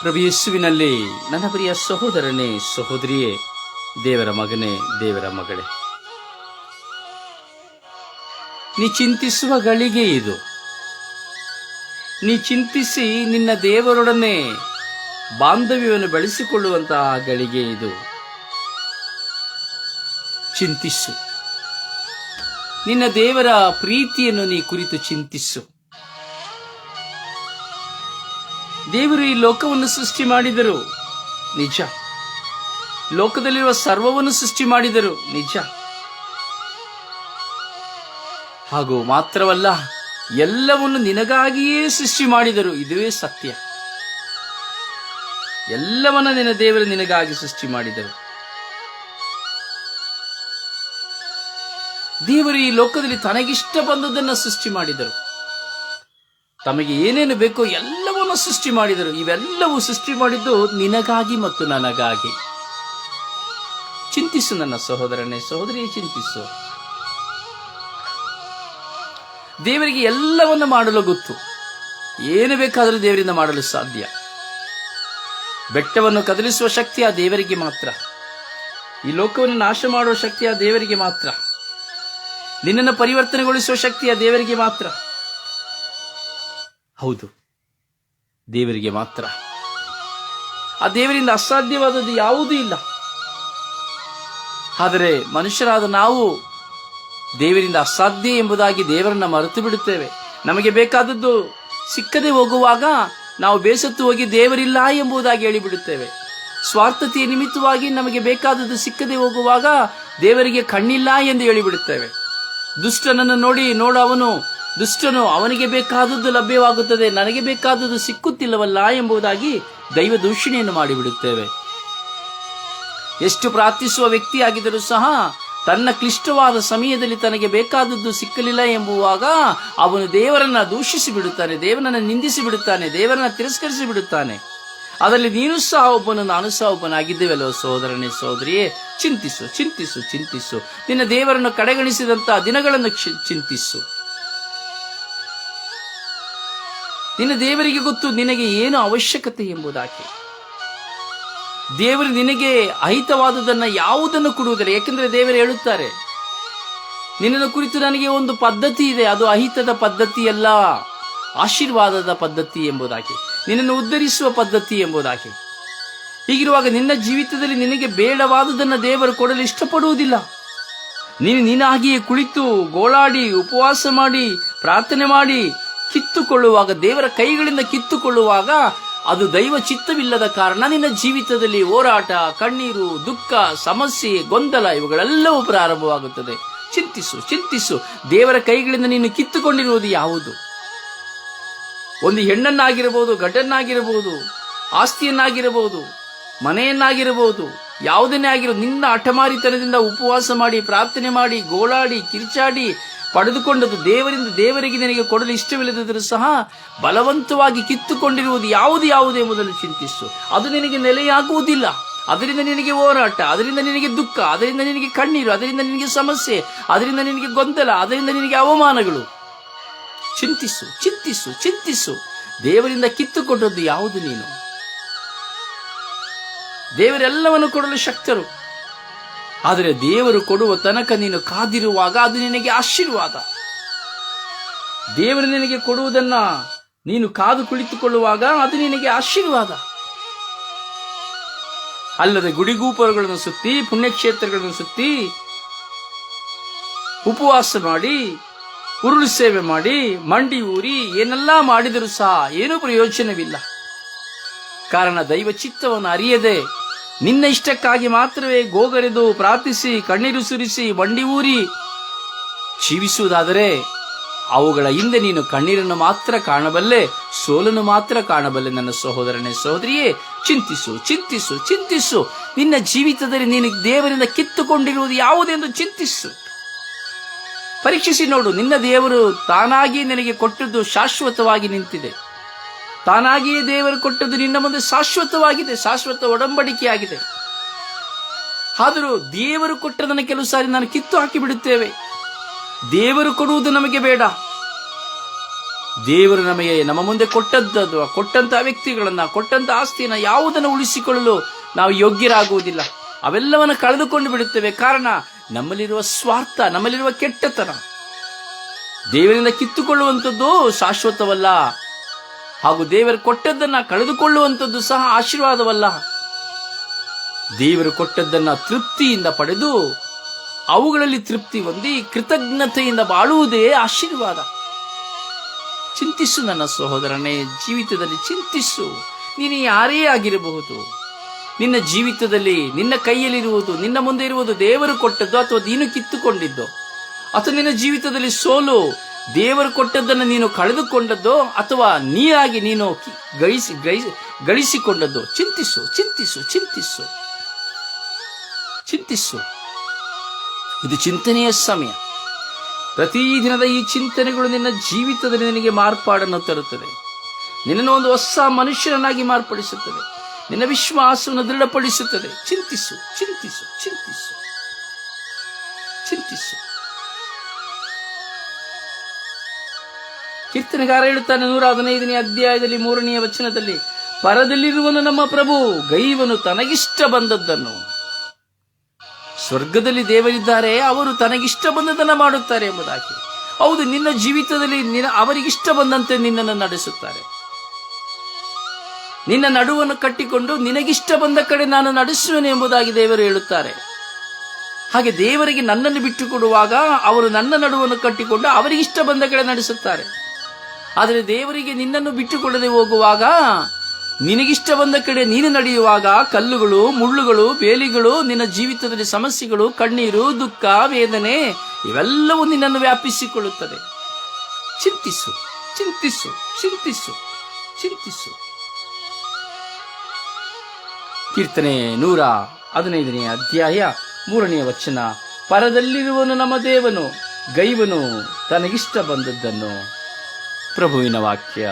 ಪ್ರಭು ಯೇಸುವಿನಲ್ಲಿ ನನ್ನ ಪ್ರಿಯ ಸಹೋದರನೇ, ಸಹೋದರಿಯೇ, ದೇವರ ಮಗನೇ, ದೇವರ ಮಗಳೇ. ನೀ ಚಿಂತಿಸುವ ಗಳಿಗೆ ಇದು. ನೀ ಚಿಂತಿಸಿ ನಿನ್ನ ದೇವರೊಡನೆ ಬಾಂಧವ್ಯವನ್ನು ಬೆಳೆಸಿಕೊಳ್ಳುವಂತಹ ಗಳಿಗೆ ಇದು. ಚಿಂತಿಸು. ನಿನ್ನ ದೇವರ ಪ್ರೀತಿಯನ್ನು ನೀ ಕುರಿತು ಚಿಂತಿಸು. ದೇವರು ಈ ಲೋಕವನ್ನು ಸೃಷ್ಟಿ ಮಾಡಿದರು. ನಿಜ. ಲೋಕದಲ್ಲಿರುವ ಸರ್ವವನ್ನು ಸೃಷ್ಟಿ ಮಾಡಿದರು. ನಿಜ. ಹಾಗೂ ಮಾತ್ರವಲ್ಲ, ಎಲ್ಲವನ್ನು ನಿನಗಾಗಿಯೇ ಸೃಷ್ಟಿ ಮಾಡಿದರು. ಇದುವೇ ಸತ್ಯ. ಎಲ್ಲವನ್ನ ನಿನ್ನ ದೇವರು ನಿನಗಾಗಿ ಸೃಷ್ಟಿ ಮಾಡಿದರು. ದೇವರು ಈ ಲೋಕದಲ್ಲಿ ತನಗಿಷ್ಟ ಬಂದದನ್ನ ಸೃಷ್ಟಿ ಮಾಡಿದರು. ತಮಗೆ ಏನೇನು ಬೇಕೋ ಎಲ್ಲವನ್ನೂ ಸೃಷ್ಟಿ ಮಾಡಿದರು. ಇವೆಲ್ಲವೂ ಸೃಷ್ಟಿ ಮಾಡಿದ್ದು ನಿನಗಾಗಿ ಮತ್ತು ನನಗಾಗಿ. ಚಿಂತಿಸು ನನ್ನ ಸಹೋದರನೇ ಸಹೋದರಿ ಚಿಂತಿಸು. ದೇವರಿಗೆ ಎಲ್ಲವನ್ನು ಮಾಡಲು ಗೊತ್ತು. ಏನು ಬೇಕಾದರೂ ದೇವರಿಂದ ಮಾಡಲು ಸಾಧ್ಯ. ಬೆಟ್ಟವನ್ನು ಕದಲಿಸುವ ಶಕ್ತಿ ಆ ದೇವರಿಗೆ ಮಾತ್ರ. ಈ ಲೋಕವನ್ನು ನಾಶ ಮಾಡುವ ಶಕ್ತಿ ಆ ದೇವರಿಗೆ ಮಾತ್ರ. ನಿನ್ನನ್ನು ಪರಿವರ್ತನೆಗೊಳಿಸುವ ಶಕ್ತಿ ಆ ದೇವರಿಗೆ ಮಾತ್ರ. ಹೌದು. ದೇವರಿಗೆ ಮಾತ್ರ. ಆ ದೇವರಿಂದ ಅಸಾಧ್ಯವಾದದ್ದು ಯಾವುದೂ ಇಲ್ಲ. ಆದರೆ ಮನುಷ್ಯರಾದ ನಾವು ದೇವರಿಂದ ಅಸಾಧ್ಯ ಎಂಬುದಾಗಿ ದೇವರನ್ನ ಮರೆತು ಬಿಡುತ್ತೇವೆ. ನಮಗೆ ಬೇಕಾದದ್ದು ಸಿಕ್ಕದೆ ಹೋಗುವಾಗ ನಾವು ಬೇಸತ್ತು ಹೋಗಿ ದೇವರಿಲ್ಲ ಎಂಬುದಾಗಿ ಹೇಳಿಬಿಡುತ್ತೇವೆ. ಸ್ವಾರ್ಥತೆಯ ನಿಮಿತ್ತವಾಗಿ ನಮಗೆ ಬೇಕಾದದ್ದು ಸಿಕ್ಕದೆ ಹೋಗುವಾಗ ದೇವರಿಗೆ ಕಣ್ಣಿಲ್ಲ ಎಂದು ಹೇಳಿಬಿಡುತ್ತೇವೆ. ದುಷ್ಟನನ್ನು ನೋಡಿ ನೋಡು ಅವನು ದುಷ್ಟನು ಅವನಿಗೆ ಬೇಕಾದದ್ದು ಲಭ್ಯವಾಗುತ್ತದೆ, ನನಗೆ ಬೇಕಾದದ್ದು ಸಿಕ್ಕುತ್ತಿಲ್ಲವಲ್ಲ ಎಂಬುದಾಗಿ ದೈವ ದೂಷಣೆಯನ್ನು ಮಾಡಿಬಿಡುತ್ತೇವೆ. ಎಷ್ಟು ಪ್ರಾರ್ಥಿಸುವ ವ್ಯಕ್ತಿಯಾಗಿದ್ದರೂ ಸಹ ತನ್ನ ಕ್ಲಿಷ್ಟವಾದ ಸಮಯದಲ್ಲಿ ತನಗೆ ಬೇಕಾದದ್ದು ಸಿಕ್ಕಲಿಲ್ಲ ಎಂಬುವಾಗ ಅವನು ದೇವರನ್ನ ದೂಷಿಸಿ ಬಿಡುತ್ತಾನೆ ದೇವರನ್ನ ನಿಂದಿಸಿ ಬಿಡುತ್ತಾನೆ ದೇವರನ್ನ ತಿರಸ್ಕರಿಸಿ ಬಿಡುತ್ತಾನೆ ಅದರಲ್ಲಿ ನೀನು ಸಹ ಒಬ್ಬನು, ನಾನು ಸಹ ಒಬ್ಬನಾಗಿದ್ದೇವಲ್ಲೋ ಸಹೋದರನೇ ಸಹೋದರಿಯೇ ಚಿಂತಿಸು ಚಿಂತಿಸು ಚಿಂತಿಸು. ನಿನ್ನ ದೇವರನ್ನು ಕಡೆಗಣಿಸಿದಂತಹ ದಿನಗಳನ್ನು ಚಿಂತಿಸು. ನಿನ್ನ ದೇವರಿಗೆ ಗೊತ್ತು ನಿನಗೆ ಏನು ಅವಶ್ಯಕತೆ ಎಂಬುದಾಗಿ. ದೇವರು ನಿನಗೆ ಅಹಿತವಾದುದನ್ನು ಯಾವುದನ್ನು ಕೊಡುವುದಿಲ್ಲ, ಯಾಕೆಂದ್ರೆ ದೇವರು ಹೇಳುತ್ತಾರೆ, ನಿನ್ನನ್ನು ಕುರಿತು ನನಗೆ ಒಂದು ಪದ್ಧತಿ ಇದೆ, ಅದು ಅಹಿತದ ಪದ್ಧತಿಯಲ್ಲ, ಆಶೀರ್ವಾದದ ಪದ್ಧತಿ ಎಂಬುದಾಗಿ, ನಿನ್ನನ್ನು ಉದ್ಧರಿಸುವ ಪದ್ಧತಿ ಎಂಬುದಾಗಿ. ಹೀಗಿರುವಾಗ ನಿನ್ನ ಜೀವಿತದಲ್ಲಿ ನಿನಗೆ ಬೇಡವಾದುದನ್ನು ದೇವರು ಕೊಡಲು ಇಷ್ಟಪಡುವುದಿಲ್ಲ. ನೀನು ನೀನಾಗಿಯೇ ಕುಳಿತು ಗೋಳಾಡಿ, ಉಪವಾಸ ಮಾಡಿ, ಪ್ರಾರ್ಥನೆ ಮಾಡಿ ಕಿತ್ತುಕೊಳ್ಳುವಾಗ, ದೇವರ ಕೈಗಳಿಂದ ಕಿತ್ತುಕೊಳ್ಳುವಾಗ ಅದು ದೈವ ಚಿತ್ತವಿಲ್ಲದ ಕಾರಣ ನಿನ್ನ ಜೀವಿತದಲ್ಲಿ ಹೋರಾಟ, ಕಣ್ಣೀರು, ದುಃಖ, ಸಮಸ್ಯೆ, ಗೊಂದಲ ಇವುಗಳೆಲ್ಲವೂ ಪ್ರಾರಂಭವಾಗುತ್ತದೆ. ಚಿಂತಿಸು ಚಿಂತಿಸು. ದೇವರ ಕೈಗಳಿಂದ ನೀನು ಕಿತ್ತುಕೊಂಡಿರುವುದು ಯಾವುದು? ಒಂದು ಹೆಣ್ಣನ್ನಾಗಿರಬಹುದು ಘಟನ್ನಾಗಿರಬಹುದು ಆಸ್ತಿಯನ್ನಾಗಿರಬಹುದು, ಮನೆಯನ್ನಾಗಿರಬಹುದು, ಯಾವುದನ್ನೇ ಆಗಿರೋ ನಿನ್ನ ಹಠಮಾರಿತನದಿಂದ ಉಪವಾಸ ಮಾಡಿ, ಪ್ರಾರ್ಥನೆ ಮಾಡಿ, ಗೋಳಾಡಿ, ಕಿರ್ಚಾಡಿ ಪಡೆದುಕೊಂಡದ್ದು ದೇವರಿಂದ ದೇವರಿಗೆ ನಿನಗೆ ಕೊಡಲು ಇಷ್ಟವಿಲ್ಲದಿದ್ದರೂ ಸಹ ಬಲವಂತವಾಗಿ ಕಿತ್ತುಕೊಂಡಿರುವುದು ಯಾವುದು ಯಾವುದು ಎಂಬುದನ್ನು ಚಿಂತಿಸು. ಅದು ನಿನಗೆ ನೆಲೆಯಾಗುವುದಿಲ್ಲ. ಅದರಿಂದ ನಿನಗೆ ಹೋರಾಟ, ಅದರಿಂದ ನಿನಗೆ ದುಃಖ, ಅದರಿಂದ ನಿನಗೆ ಕಣ್ಣೀರು, ಅದರಿಂದ ನಿನಗೆ ಸಮಸ್ಯೆ, ಅದರಿಂದ ನಿನಗೆ ಗೊಂದಲ, ಅದರಿಂದ ನಿನಗೆ ಅವಮಾನಗಳು. ಚಿಂತಿಸು ಚಿಂತಿಸು ಚಿಂತಿಸು. ದೇವರಿಂದ ಕಿತ್ತುಕೊಂಡದ್ದು ಯಾವುದು ನೀನು? ದೇವರೆಲ್ಲವನ್ನು ಕೊಡಲು ಶಕ್ತರು. ಆದರೆ ದೇವರು ಕೊಡುವ ತನಕ ನೀನು ಕಾದಿರುವಾಗ ಅದು ನಿನಗೆ ಆಶೀರ್ವಾದ. ದೇವರು ನಿನಗೆ ಕೊಡುವುದನ್ನ ನೀನು ಕಾದು ಕುಳಿತುಕೊಳ್ಳುವಾಗ ಅದು ನಿನಗೆ ಆಶೀರ್ವಾದ. ಅಲ್ಲದೆ ಗುಡಿಗೂಪರುಗಳನ್ನು ಸುತ್ತಿ, ಪುಣ್ಯಕ್ಷೇತ್ರಗಳನ್ನು ಸುತ್ತಿ, ಉಪವಾಸ ಮಾಡಿ, ಉರುಳು ಸೇವೆ ಮಾಡಿ, ಮಂಡಿ ಊರಿ, ಏನೆಲ್ಲ ಮಾಡಿದರೂ ಸಹ ಏನೂ ಪ್ರಯೋಜನವಿಲ್ಲ. ಕಾರಣ ದೈವ ಚಿತ್ತವನ್ನು ಅರಿಯದೆ ನಿನ್ನ ಇಷ್ಟಕ್ಕಾಗಿ ಮಾತ್ರವೇ ಗೋಗರೆದು ಪ್ರಾರ್ಥಿಸಿ, ಕಣ್ಣೀರು ಸುರಿಸಿ, ಬಂಡಿ ಊರಿ ಜೀವಿಸುವುದಾದರೆ ಅವುಗಳ ಹಿಂದೆ ನೀನು ಕಣ್ಣೀರನ್ನು ಮಾತ್ರ ಕಾಣಬಲ್ಲೆ, ಸೋಲನ್ನು ಮಾತ್ರ ಕಾಣಬಲ್ಲೆ. ನನ್ನ ಸಹೋದರನೇ ಸಹೋದರಿಯೇ, ಚಿಂತಿಸು ಚಿಂತಿಸು ಚಿಂತಿಸು. ನಿನ್ನ ಜೀವಿತದಲ್ಲಿ ನೀನು ದೇವರಿಂದ ಕಿತ್ತುಕೊಂಡಿರುವುದು ಯಾವುದೆಂದು ಚಿಂತಿಸು. ಪರೀಕ್ಷಿಸಿ ನೋಡು, ನಿನ್ನ ದೇವರು ತಾನಾಗಿ ನಿನಗೆ ಕೊಟ್ಟದ್ದು ಶಾಶ್ವತವಾಗಿ ನಿಂತಿದೆ. ತಾನಾಗಿಯೇ ದೇವರು ಕೊಟ್ಟದ್ದು ನಿನ್ನ ಮುಂದೆ ಶಾಶ್ವತವಾಗಿದೆ, ಶಾಶ್ವತ ಒಡಂಬಡಿಕೆಯಾಗಿದೆ. ಆದರೂ ದೇವರು ಕೊಟ್ಟದನ್ನು ಕೆಲವು ಸಾರಿ ನಾನು ಕಿತ್ತು ಹಾಕಿ ಬಿಡುತ್ತೇವೆ. ದೇವರು ಕೊಡುವುದು ನಮಗೆ ಬೇಡ. ದೇವರು ನಮಗೆ ನಮ್ಮ ಮುಂದೆ ಕೊಟ್ಟದ್ದು ಕೊಟ್ಟಂತಹ ವ್ಯಕ್ತಿಗಳನ್ನ ಕೊಟ್ಟಂತಹ ಆಸ್ತಿಯನ್ನು ಯಾವುದನ್ನು ಉಳಿಸಿಕೊಳ್ಳಲು ನಾವು ಯೋಗ್ಯರಾಗುವುದಿಲ್ಲ. ಅವೆಲ್ಲವನ್ನು ಕಳೆದುಕೊಂಡು ಬಿಡುತ್ತೇವೆ. ಕಾರಣ, ನಮ್ಮಲ್ಲಿರುವ ಸ್ವಾರ್ಥ, ನಮ್ಮಲ್ಲಿರುವ ಕೆಟ್ಟತನ. ದೇವರಿಂದ ಕಿತ್ತುಕೊಳ್ಳುವಂಥದ್ದು ಶಾಶ್ವತವಲ್ಲ. ಹಾಗೂ ದೇವರು ಕೊಟ್ಟದ್ದನ್ನ ಕಳೆದುಕೊಳ್ಳುವಂಥದ್ದು ಸಹ ಆಶೀರ್ವಾದವಲ್ಲ. ದೇವರು ಕೊಟ್ಟದ್ದನ್ನ ತೃಪ್ತಿಯಿಂದ ಪಡೆದು ಅವುಗಳಲ್ಲಿ ತೃಪ್ತಿ ಹೊಂದಿ ಕೃತಜ್ಞತೆಯಿಂದ ಬಾಳುವುದೇ ಆಶೀರ್ವಾದ. ಚಿಂತಿಸು ನನ್ನ ಸಹೋದರನೇ, ಜೀವಿತದಲ್ಲಿ ಚಿಂತಿಸು. ನೀನು ಯಾರೇ ಆಗಿರಬಹುದು. ನಿನ್ನ ಜೀವಿತದಲ್ಲಿ ನಿನ್ನ ಕೈಯಲ್ಲಿರುವುದು, ನಿನ್ನ ಮುಂದೆ ಇರುವುದು ದೇವರು ಕೊಟ್ಟದ್ದು ಅಥವಾ ನೀನು ಕಿತ್ತುಕೊಂಡಿದ್ದು. ಅಥವಾ ನಿನ್ನ ಜೀವಿತದಲ್ಲಿ ಸೋಲು ದೇವರು ಕೊಟ್ಟದ್ದನ್ನು ನೀನು ಕಳೆದುಕೊಂಡದ್ದು ಅಥವಾ ನೀರಾಗಿ ನೀನು ಗಳಿಸಿ ಗಳಿಸಿಕೊಂಡದ್ದು, ಚಿಂತಿಸು ಚಿಂತಿಸು ಚಿಂತಿಸು. ಚಿಂತಿಸು. ಇದು ಚಿಂತನೆಯ ಸಮಯ. ಪ್ರತಿದಿನದ ಈ ಚಿಂತನೆಗಳು ನಿನ್ನ ಜೀವಿತದಲ್ಲಿ ನಿನಗೆ ಮಾರ್ಪಾಡನ್ನು ತರುತ್ತದೆ. ನಿನ್ನನ್ನು ಒಂದು ಹೊಸ ಮನುಷ್ಯನನ್ನಾಗಿ ಮಾರ್ಪಡಿಸುತ್ತದೆ. ನಿನ್ನ ವಿಶ್ವಾಸವನ್ನು ದೃಢಪಡಿಸುತ್ತದೆ. ಚಿಂತಿಸು ಚಿಂತಿಸು ಚಿಂತಿಸು. ಚಿಂತಿಸು. ಕೀರ್ತನೆಗಾರ ಹೇಳುತ್ತಾನೆ ನೂರ ಹದಿನೈದನೇ ಅಧ್ಯಾಯದಲ್ಲಿ ಮೂರನೆಯ ವಚನದಲ್ಲಿ ಪರದಲ್ಲಿರುವನು ನಮ್ಮ ಪ್ರಭು, ಗೈವನು ತನಗಿಷ್ಟ ಬಂದದ್ದನ್ನು. ಸ್ವರ್ಗದಲ್ಲಿ ದೇವರಿದ್ದಾರೆ, ಅವರು ತನಗಿಷ್ಟ ಬಂದದನ್ನ ಮಾಡುತ್ತಾರೆ ಎಂಬುದಾಗಿ. ಹೌದು, ನಿನ್ನ ಜೀವಿತದಲ್ಲಿ ನಿನ್ನ ಅವರಿಗಿಷ್ಟ ಬಂದಂತೆ ನಿನ್ನನ್ನು ನಡೆಸುತ್ತಾರೆ. ನಿನ್ನ ನಡುವನ್ನು ಕಟ್ಟಿಕೊಂಡು ನಿನಗಿಷ್ಟ ಬಂದ ಕಡೆ ನಾನು ನಡೆಸುವೆನು ಎಂಬುದಾಗಿ ದೇವರು ಹೇಳುತ್ತಾರೆ. ಹಾಗೆ ದೇವರಿಗೆ ನನ್ನನ್ನು ಬಿಟ್ಟುಕೊಡುವಾಗ ಅವರು ನನ್ನ ನಡುವನ್ನು ಕಟ್ಟಿಕೊಂಡು ಅವರಿಗಿಷ್ಟ ಬಂದ ಕಡೆ ನಡೆಸುತ್ತಾರೆ. ಆದರೆ ದೇವರಿಗೆ ನಿನ್ನನ್ನು ಬಿಟ್ಟುಕೊಳ್ಳದೆ ಹೋಗುವಾಗ, ನಿನಗಿಷ್ಟ ಬಂದ ಕಡೆ ನೀನು ನಡೆಯುವಾಗ ಕಲ್ಲುಗಳು, ಮುಳ್ಳುಗಳು, ಬೇಲಿಗಳು, ನಿನ್ನ ಜೀವಿತದಲ್ಲಿ ಸಮಸ್ಯೆಗಳು, ಕಣ್ಣೀರು, ದುಃಖ, ವೇದನೆ, ಇವೆಲ್ಲವೂ ನಿನ್ನನ್ನು ವ್ಯಾಪಿಸಿಕೊಳ್ಳುತ್ತದೆ ಚಿಂತಿಸು ಚಿಂತಿಸು ಚಿಂತಿಸು ಚಿಂತಿಸು. ಕೀರ್ತನೆ ನೂರ ಹದಿನೈದನೇ ಅಧ್ಯಾಯ ಮೂರನೆಯ ವಚನ. ಪರದಲ್ಲಿರುವನು ನಮ್ಮ ದೇವನು, ಗೈವನು ತನಗಿಷ್ಟ ಬಂದದ್ದನ್ನು. ಪ್ರಭುವಿನ ವಾಕ್ಯ